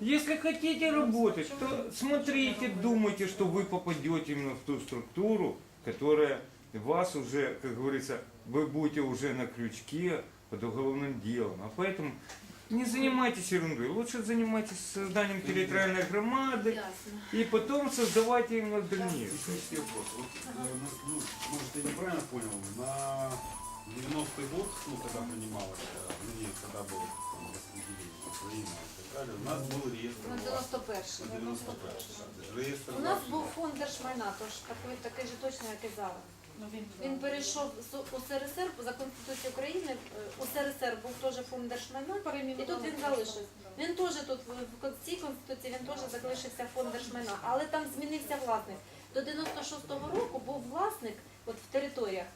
Если хотите работать, то смотрите, думайте, что вы попадете именно в ту структуру, которая вас уже, как говорится, вы будете уже на крючке под уголовным делом. А поэтому не занимайтесь ерундой, лучше занимайтесь созданием территориальной громады Ясно. и потом создавайте именно в дальнейшем. Технический вопрос. Вот, э, ну, может, я неправильно понял, на 90-й год, ну, когда принималось, Далее, у нас был реестр На власти. 91 На 91 реєстр У нас був фонд держмайна, тож такий, такий же точно, як і зараз. Ну, Він перейшов з УСРСР за Конституцією України. е, УСРСР був теж фонд держмайна, і тут він залишився. Він теж тут в в цій конституції він теж залишився фонд держмайна, але там змінився власник. До 96-го року був власник, от в територіях,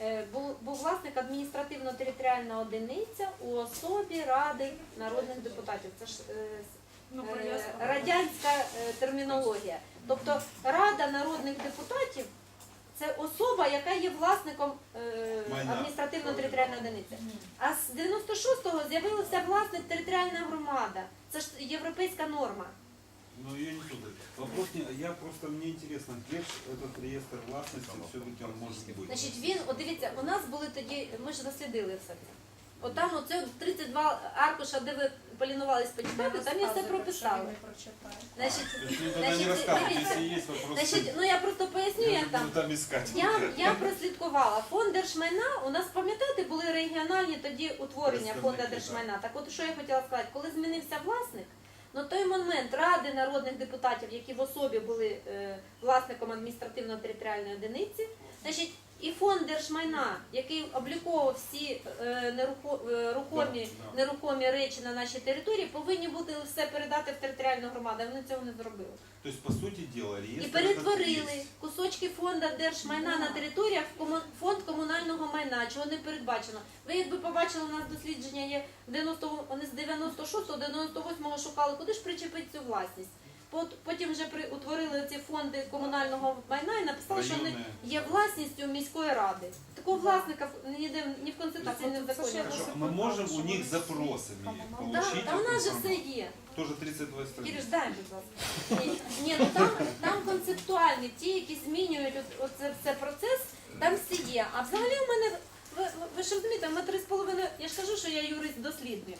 е, був, власник адміністративно-територіальна одиниця у особі Ради народних депутатів. Це ж е, Ну, е, радянська термінологія. Тобто Рада народних депутатів це особа, яка є власником адміністративно-територіальної одиниці. А з 96-го з'явився власник територіальна громада. Це ж європейська норма. Ну, ее не сюда. Вопрос не, я просто, мне интересно, где ж этот реестр властности все-таки он может быть? Значить, він, от дивіться, у нас були тоді, ми ж дослідили все це. От там оце от 32 аркуша, де ви полінувались почитати, там я все прописала. Значить, То есть мне тогда не значить, рассказывать, дивіться, если есть вопросы. значить, ну я просто поясню, я як же там. буду там искать. Я, я прослідкувала. Фонд держмайна, у нас, пам'ятаєте, були регіональні тоді утворення фонду Представники, держмайна. Так от що я хотіла сказати, коли змінився власник, на той момент Ради народних депутатів, які в особі були е, власником адміністративно-територіальної одиниці, значить, і фонд держмайна, який обліковував всі е, нерухо- е, нерухомі речі на нашій території, повинні бути все передати в територіальну громаду. а Вони цього не зробили. То по дела, реестр І перетворили кусочки фонду держмайна на територіях в фонд комунального майна, чого не передбачено. Ви якби побачили, у нас дослідження є 90, вони з 96-го, 98-го шукали, куди ж причепити цю власність. Пот- Потім вже при, утворили ці фонди комунального майна і написали, що вони Районне. є власністю міської ради. Такого власника в- ніде ні в конституції, ні в законі. Хорошо, мы можем у них запросами Да, получить та у нас же эту все информацию. є. Тоже 32 страницы. Кириш, дай, будь ласка. Ні, ні, ну там, там концептуальні, ті, які змінюють от, оце все процес, там все є. А взагалі у мене, ви, ви- ви ж розумієте, ми три з половиною, я ж кажу, що я юрист дослідник.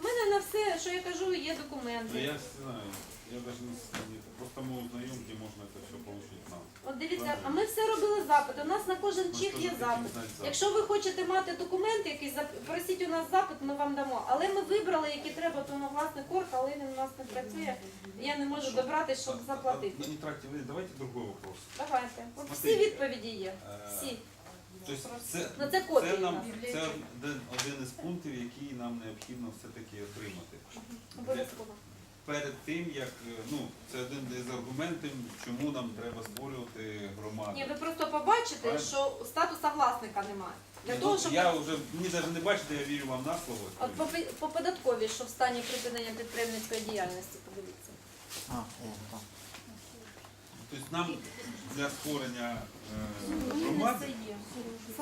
У мене на все, що я кажу, є Ну, документи. я знаю, я даже не знаю. Просто мы узнаем, где можно это все получить нам. От дивіться, а ми все робили запити. У нас на кожен Ми чих є запит. знати запит. Якщо ви хочете мати документ якийсь, зап- просіть у нас запит, ми вам дамо. Але ми вибрали, які треба, тому власне корк, але він у нас не працює. Я не можу добратися, щоб А, а, заплатити. а, Не тратьте время, давайте другой вопрос. Давайте. От всі Смотрите, відповіді є. Е, Всі. Тобто це, Ну, це копії це, нам, нас. це один, один із пунктів, який нам необхідно все-таки отримати. Обов'язково. Перед тим, як, е, ну, це один із аргументів, чому нам треба створювати громаду. Ні, ви просто побачите, Правильно. що статуса власника немає. Для Ну, того, тут щоб Я вже, мені навіть не бачите, я вірю вам на слово. от по, по податковій, що в стані припинення підприємницької діяльності, подивіться. А, о, так. Тобто нам для створення е, громади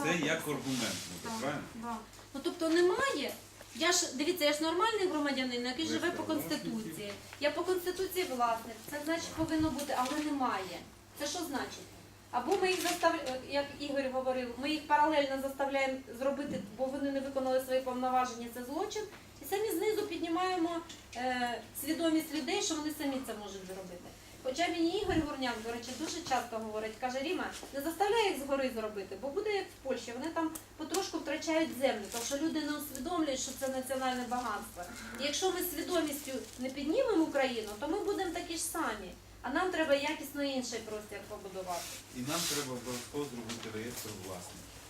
це як аргумент, буде, правильно? Ну тобто немає. Я ж дивіться, я ж нормальний громадянин, який живе по конституції. Я по конституції власник. Це значить повинно бути, але немає. Це що значить? Або ми їх заставляємо, як Ігор говорив, ми їх паралельно заставляємо зробити, бо вони не виконали свої повноваження, це злочин. І самі знизу піднімаємо е, свідомість людей, що вони самі це можуть зробити. Хоча мені Ігор Гурняк, до речі, дуже часто говорить, каже, Ріма, не заставляй їх згори зробити, бо буде як в Польщі, вони там потрошку втрачають землю, тому що люди не усвідомлюють, що це національне багатство. І якщо ми свідомістю не піднімемо Україну, то ми будемо такі ж самі. А нам треба якісно інший простір побудувати. І нам треба обов'язково зробити реєстр власників.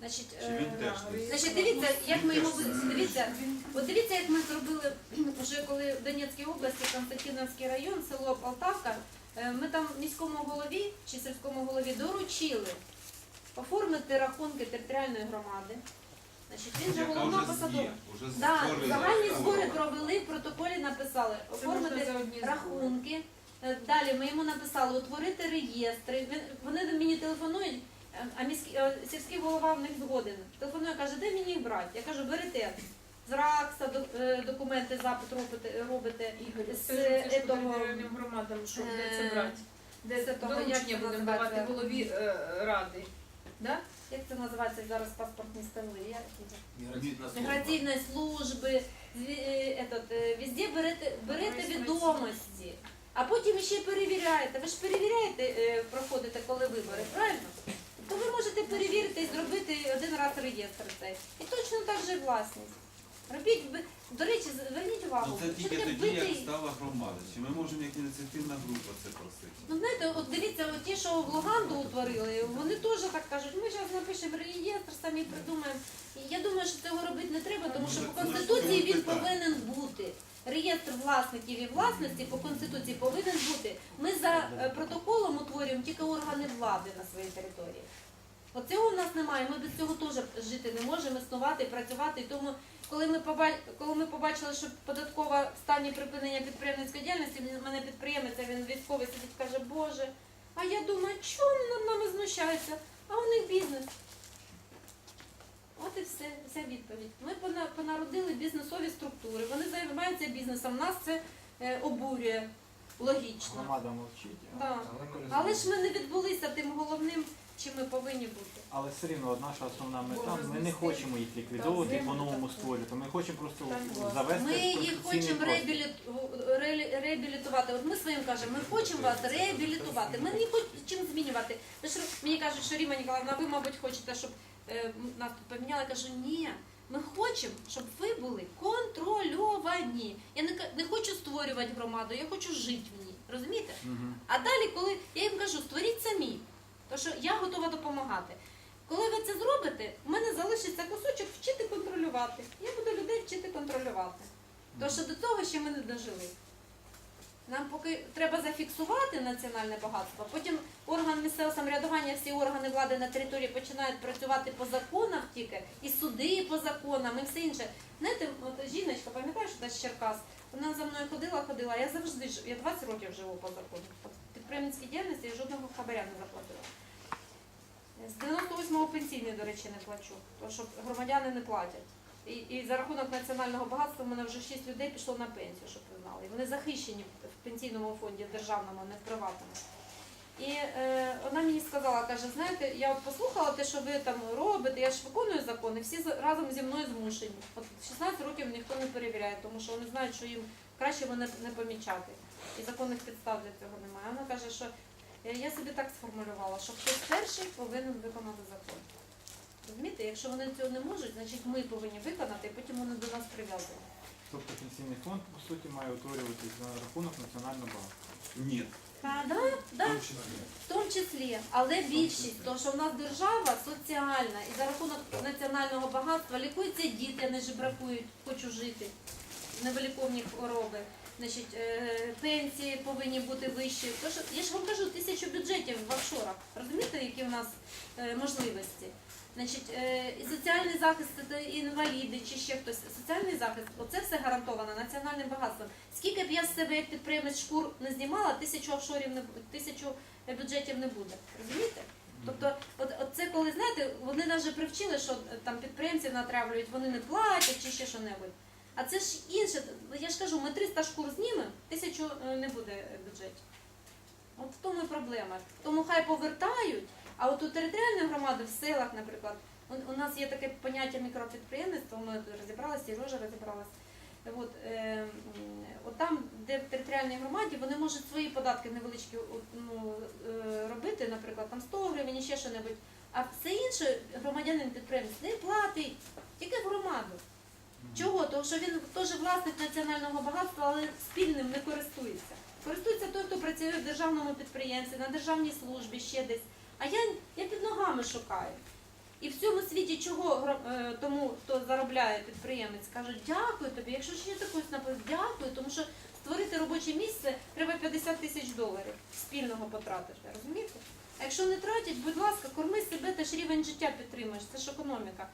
Значить, Чи він е, теж? Значить, дивіться, як ми його дивіться, от дивіться, як ми зробили вже коли в Донецькій області, Константиновський район, село Полтавка. е, Ми там міському голові чи сільському голові доручили оформити рахунки територіальної громади. Значить, він же Яка головна вже посадова. є, вже Да, створена. загальні збори провели, в протоколі написали оформити рахунки. Е, Далі ми йому написали утворити реєстри. Він- Вони до мені телефонують, а міський е, сільський голова в них згоден. Телефонує, каже, де мені їх брати? Я кажу, берете. з РАКСа до- е, документи запит робите, робите Ігор, з этого, територіальним громадам, що де е, це брати? Де це того, як це будемо називається? давати голові е, ради? Да? як це називається зараз паспортні столи? Я-. Міграційної служби, е, этот, е, везде берете, берете відомості, а потім ще перевіряєте. Ви ж перевіряєте, е, проходите, коли вибори, правильно? То ви можете перевірити і зробити один раз реєстр цей. І точно так же власність. Робіть, до речі, зверніть увагу, Ну це що тільки таке тоді, як битий- стала громада. Чи ми можемо як ініціативна група це просити? Ну знаєте, от дивіться, от ті, що в Луганду утворили, вони теж так кажуть, ми зараз напишемо реєстр, самі придумаємо. І я думаю, що цього робити не треба, тому що по конституції він повинен бути. Реєстр власників і власності по конституції повинен бути. Ми за е, протоколом утворюємо тільки органи влади на своїй території. От цього в нас немає. Ми без цього теж жити не можемо, існувати, працювати. Тому, коли ми коли ми побачили, що податкова в стані припинення підприємницької діяльності, мене підприємець, він військовий сидить, каже, Боже, а я думаю, вони над нами знущаються? А у них бізнес. От і все, вся відповідь. Ми пона- понародили бізнесові структури, вони займаються бізнесом, нас це е, обурює логічно. Громада мовчить. Да. але Але ж ми не відбулися тим головним, чим ми повинні бути. Але все рівно наша основна мета. Боже, Ми не хочемо їх ліквідовувати і Так, по-новому створювати. Ми хочемо просто Так, завести Ми їх конституційний хочемо простір. реабіліту- ре- реабілітувати. От ми своїм кажемо, ми хочемо вас реабілітувати. Ми не хочемо змінювати. Ви ж мені кажуть, що Ріма Ніколаївна, ви, мабуть, хочете, щоб нас тут поміняли. Кажу, ні. Ми хочемо, щоб ви були контрольовані. Я не, не хочу створювати громаду, я хочу жити в ній. Розумієте? Мгм. А далі, коли я їм кажу, створіть самі, тому що я готова допомагати. Коли ви це зробите, в мене залишиться кусочок вчити контролювати. Я буду людей вчити контролювати. Тому що до того ще ми не дожили. Нам поки треба зафіксувати національне багатство, потім орган місцевого самоврядування, всі органи влади на території починають працювати по законах тільки, і суди по законам, і все інше. Знаєте, от жіночка, пам'ятаєш, та з Черкас, вона за мною ходила, ходила, я завжди я 20 років живу по закону. Підприємницькій діяльності я жодного хабаря не заплатила. З 98-го пенсійний, до речі, не плачу, тому що громадяни не платять. І, і за рахунок національного багатства в мене вже 6 людей пішло на пенсію, щоб ви знали. І вони захищені пенсійному фонді, державному, не в приватному. І е, вона мені сказала, каже, знаєте, я от послухала те, що ви там робите, я ж виконую закони, всі разом зі мною змушені. От 16 років ніхто не перевіряє, тому що вони знають, що їм краще мене не помічати. І законних підстав для цього немає. Вона каже, що е, я собі так сформулювала, що хтось перший повинен виконати закон. Розумієте, якщо вони цього не можуть, значить ми повинні виконати, і потім вони до нас прив'язані. Тобто пенсійний фонд, по суті, має утворюватись за рахунок національного багатства. Ні. Да, да, В тому числі. в тому числі, але більшість, тому що в нас держава соціальна і за рахунок національного багатства лікуються діти, не жебракують, хочу жити, невиліковні хвороби. Значить, е, пенсії повинні бути вищі. Тож, я ж вам кажу, тисячу бюджетів в офшорах. Розумієте, які в нас е, можливості? Значить, е, і соціальний захист, це інваліди чи ще хтось. Соціальний захист, оце все гарантовано національним багатством. Скільки б я з себе як підприємець шкур не знімала, тисячу офшорів не тисячу бюджетів не буде. Розумієте? Тобто, от, от це коли знаєте, вони навіть привчили, що е, там підприємців натравлюють, вони не платять чи ще що-небудь. А це ж інше. Я ж кажу, ми 300 шкур знімемо, тисячу е, не буде бюджетів. От в тому і проблема. Тому хай повертають, а от у територіальної громади в селах, наприклад, у, у нас є таке поняття мікропідприємництва, ми розібралися, Сережа розібралась. От, е, от там, де в територіальній громаді, вони можуть свої податки невеличкі ну, е, робити, наприклад, там 100 гривень і ще що-небудь. А все інше громадянин підприємець не платить, тільки в громаду. Чого? Тому що він теж власник національного багатства, але спільним не користується. Користується той, хто працює в державному підприємстві, на державній службі, ще десь. А я, я під ногами шукаю. І в цьому світі чого е, тому, хто заробляє підприємець, кажуть, дякую тобі. Якщо ще такось написано, дякую, тому що створити робоче місце треба 50 тисяч доларів спільного потратити. Розумієте? А якщо не тратять, будь ласка, корми себе, теж рівень життя підтримуєш. Це ж економіка.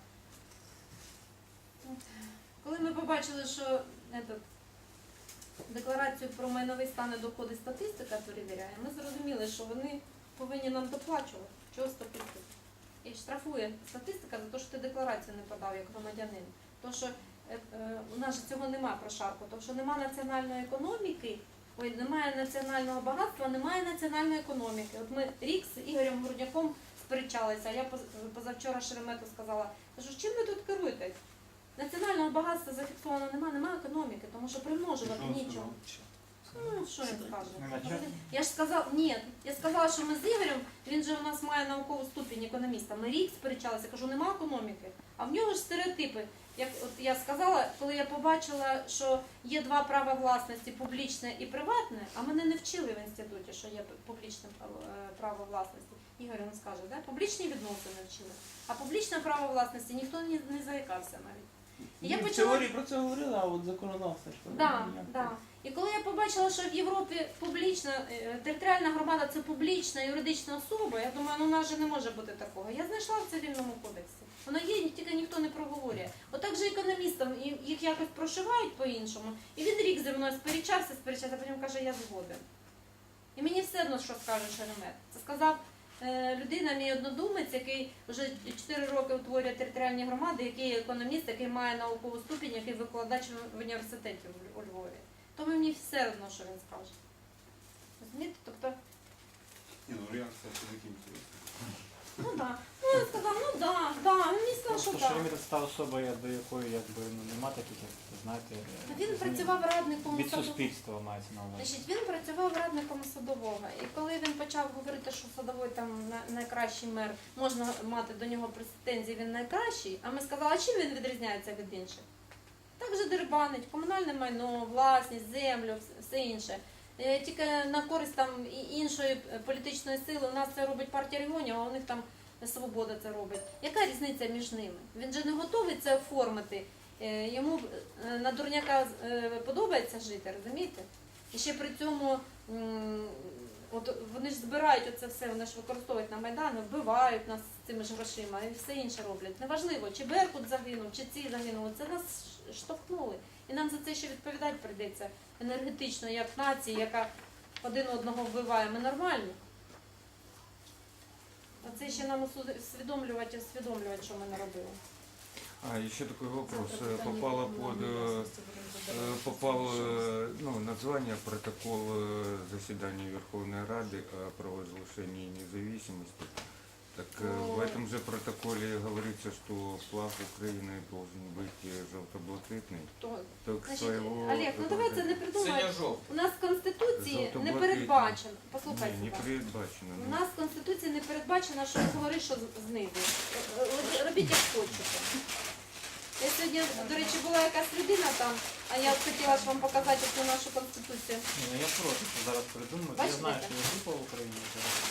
Коли ми побачили, що этот, декларацію про майновий стан доходи статистика перевіряє, ми зрозуміли, що вони повинні нам доплачувати. Чого статистика? І штрафує статистика за те, що ти декларацію не подав як громадянин. То що Е, е, У нас же цього нема прошарку, тому що нема національної економіки, ой, немає національного багатства, немає національної економіки. От ми рік з Ігорем Грудняком сперечалися, я поз- позавчора Шеремету сказала, кажу, чим ви тут керуєтесь? Національного багатства зафіксовано немає, немає економіки, тому що примножувати нічого. Ну, що я скажу? Я ж сказала, ні, я сказала, що ми з Ігорем, він же у нас має наукову ступінь економіста. Ми рік сперечалися, кажу, нема економіки. А в нього ж стереотипи. Як от я сказала, коли я побачила, що є два права власності публічне і приватне, а мене не вчили в інституті, що є публічне е, право власності. Ігор він скаже, да? публічні відносини вчили, а публічне право власності ніхто не, не заїкався навіть. І я в почала- теорії про це говорили, а от законодавство що Да, да. І коли я побачила, що в Європі публічна е, територіальна громада це публічна юридична особа, я думаю, ну у нас же не може бути такого. Я знайшла в цивільному кодексі. Воно є, тільки ніхто не проговорює. Отак же економістам їх якось прошивають по-іншому. І він рік зі мною сперечався, сперечався, а потім каже, я згоден. І мені все одно, що скаже Шеремет. Це сказав е, людина, мій однодумець, який вже 4 роки утворює територіальні громади, який є економіст, який має наукову ступінь, який викладач в університеті у- у Львові. Тому мені все одно, що він скаже. Розумієте? Тобто, Не, ну реакция все-таки интересная. ну да. Ну він сказав, ну да, да. Він мені сказав, що Просто так. Шеремет це та особа, я- до якої якби ну нема таких, як знаєте, е, Він працював радником від садового. суспільства мається на увазі. Значить, він працював радником садового. І коли він почав говорити, що садовий там на- найкращий мер, можна мати до нього претензії, він найкращий, а ми сказали, а чим він відрізняється від інших? Так же дербанить, комунальне майно, власність, землю, все інше. Е, Тільки на користь там іншої е, політичної сили у нас це робить партія регіонів, а у них там свобода це робить. Яка різниця між ними? Він же не готовий це оформити. Е, Йому на дурняка подобається жити, розумієте? І ще при цьому от вони ж збирають оце все, вони ж використовують на Майдані, вбивають нас цими ж грошима і все інше роблять. Неважливо, чи Беркут загинув, чи ці загинули. Це нас ш- штовхнули. І нам за це ще відповідати прийдеться енергетично, як нація, яка один одного вбиває. Ми нормальні. Оце ще нам усуд- усвідомлювати, усвідомлювати, що ми наробили. А, еще такой вопрос. Э, Попало под э, э, попал э, ну, название протокол э, заседания Верховной Рады о провозглашении независимости. Так э, в Ой. этом же протоколе говорится, что флаг Украины должен быть э, желто-блакитный. То- Так Значить, своего Олег, ну давай це не придумай. У нас в Конституції не Жовто-блакитний. передбачено. не, Послухайте. не так. передбачено. У ну. нас в Конституції не передбачено, що говориш, що з- знизу. Е, е, Робіть як хочете. Сьогодні, до речі, була якась людина там, а я хотіла ж вам показати цю нашу конституцію. Ні, ну я проти, що зараз придумати. Я Бачите, знаю, що є група в Україні, зараз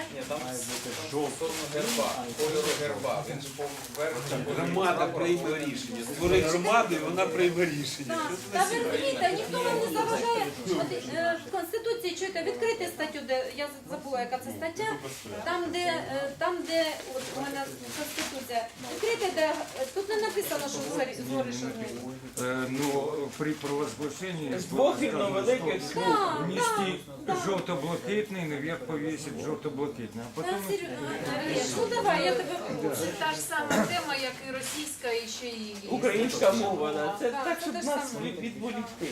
Як? Ні, там має бути Стосовно герба, кольору герба. Він ж поверх Громада прийме рішення. Створить громаду і вона прийме рішення. Так, та ви розумієте, ніхто вам не заважає. От, е, в Конституції чуєте, відкрити статтю, де я забула, яка це стаття. Там, де е, там, де от у мене конституція, відкрити, де е, тут не написано, що згорі згориш що знизу. Э, но при провозглашении Бог было видно, сказано, великих что слов. Да, внести да. желто-блакитный, наверх повесить желто-блакитный. А Та, потом... Серега, Олег, ну давай, я тебе прошу. Це та ж сама тема, як і російська, і ще і Українська мова, да. це Так, так, це щоб те ж нас саме. від- відволікти.